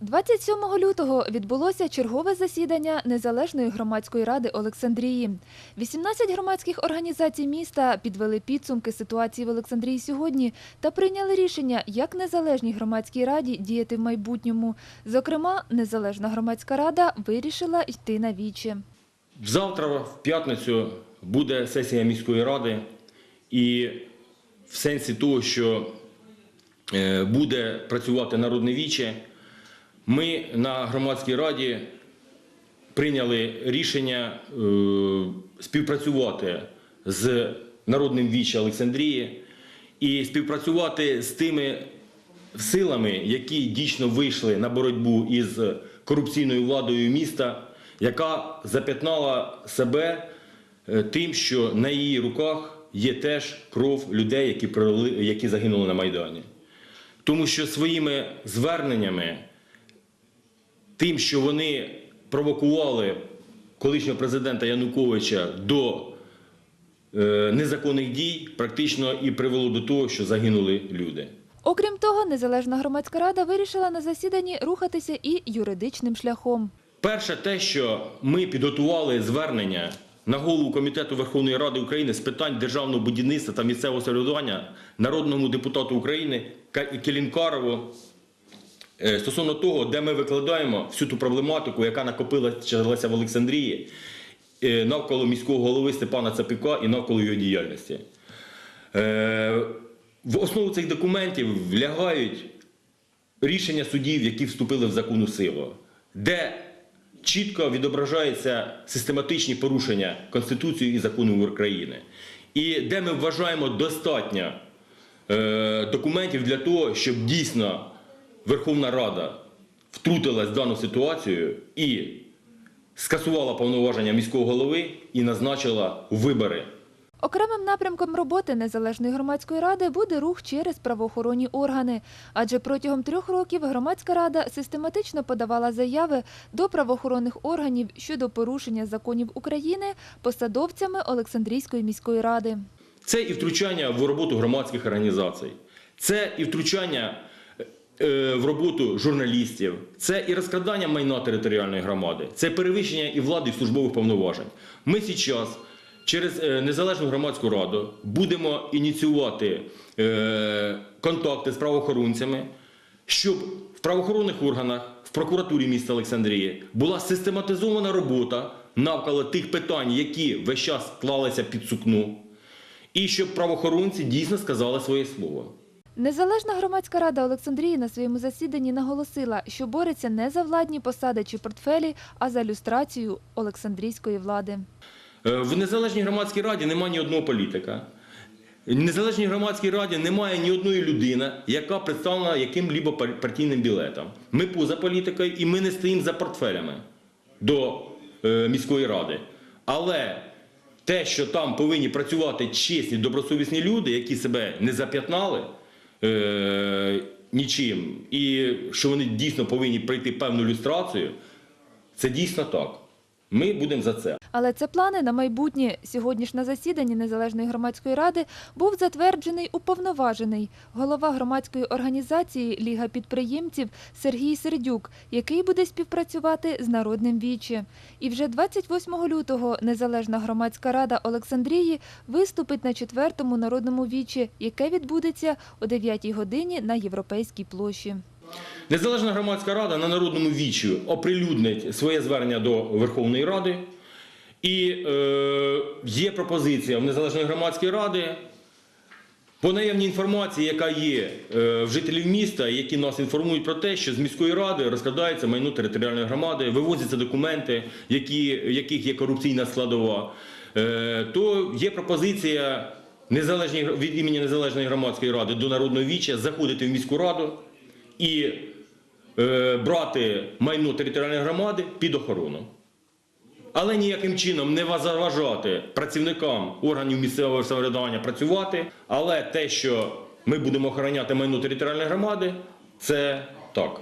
27 лютого відбулося чергове засідання Незалежної громадської ради Олександрії. 18 громадських організацій міста підвели підсумки ситуації в Олександрії сьогодні та прийняли рішення, як незалежній громадській раді діяти в майбутньому. Зокрема, Незалежна громадська рада вирішила йти на вічі. Завтра, в п'ятницю, буде сесія міської ради, і в сенсі того, що е, буде працювати народне віче, ми на громадській раді прийняли рішення е, співпрацювати з народним віче Олександрії і співпрацювати з тими силами, які дійсно вийшли на боротьбу із корупційною владою міста, яка запятнала себе е, тим, що на її руках є теж кров людей, які, які загинули на Майдані. Тому що своїми зверненнями, тим, що вони провокували колишнього президента Януковича до е, незаконних дій, практично і привело до того, що загинули люди. Окрім того, Незалежна громадська рада вирішила на засіданні рухатися і юридичним шляхом. Перше, те, що ми підготували звернення на голову Комітету Верховної Ради України з питань державного будівництва та місцевого самоврядування народному депутату України Келінкарову стосовно того, де ми викладаємо всю ту проблематику, яка накопилася в Олександрії е, навколо міського голови Степана Цапіка і навколо його діяльності. Е, В основу цих документів лягають рішення судів, які вступили в законну силу, де чітко відображаються систематичні порушення Конституції і законів України, і де ми вважаємо достатньо е, документів для того, щоб дійсно Верховна Рада втрутилась в дану ситуацію і скасувала повноваження міського голови і назначила вибори. Окремим напрямком роботи Незалежної громадської ради буде рух через правоохоронні органи. Адже протягом трьох років громадська рада систематично подавала заяви до правоохоронних органів щодо порушення законів України посадовцями Олександрійської міської ради. Це і втручання в роботу громадських організацій, це і втручання в роботу журналістів, це і розкрадання майна територіальної громади, це перевищення і влади і службових повноважень. Ми зараз через е, незалежну громадську раду будемо ініціювати е, контакти з правоохоронцями, щоб в правоохоронних органах, в прокуратурі міста Олександрії була систематизована робота навколо тих питань, які весь час клалися під сукно, і щоб правоохоронці дійсно сказали своє слово. Незалежна громадська рада Олександрії на своєму засіданні наголосила, що бореться не за владні посади чи портфелі, а за люстрацію Олександрійської влади. Е, В незалежній громадській раді немає ні одного політика. В незалежній громадській раді немає ні одної людини, яка представлена яким-либо партійним білетом. Ми поза політикою і ми не стоїмо за портфелями до е, міської ради. Але те, що там повинні працювати чесні, добросовісні люди, які себе не зап'ятнали е, нічим, і що вони дійсно повинні пройти певну люстрацію, це дійсно так. Ми будемо за це. Але це плани на майбутнє. Сьогодні засіданні Незалежної громадської ради був затверджений уповноважений голова громадської організації Ліга підприємців Сергій Сердюк, який буде співпрацювати з народним вічі. І вже 28 лютого Незалежна громадська рада Олександрії виступить на четвертому народному вічі, яке відбудеться о 9 годині на Європейській площі. Незалежна громадська рада на народному вічі оприлюднить своє звернення до Верховної Ради. І е, є пропозиція в Незалежної громадської ради по наявній інформації, яка є е, в жителів міста, які нас інформують про те, що з міської ради розкрадається майно територіальної громади, вивозяться документи, які, яких є корупційна складова, е, то є пропозиція незалежній, від імені Незалежної громадської ради до Народного віча заходити в міську раду і е, брати майно територіальної громади під охорону. Але ніяким чином не заважати працівникам органів місцевого самоврядування працювати. Але те, що ми будемо охороняти майно територіальної громади, це так.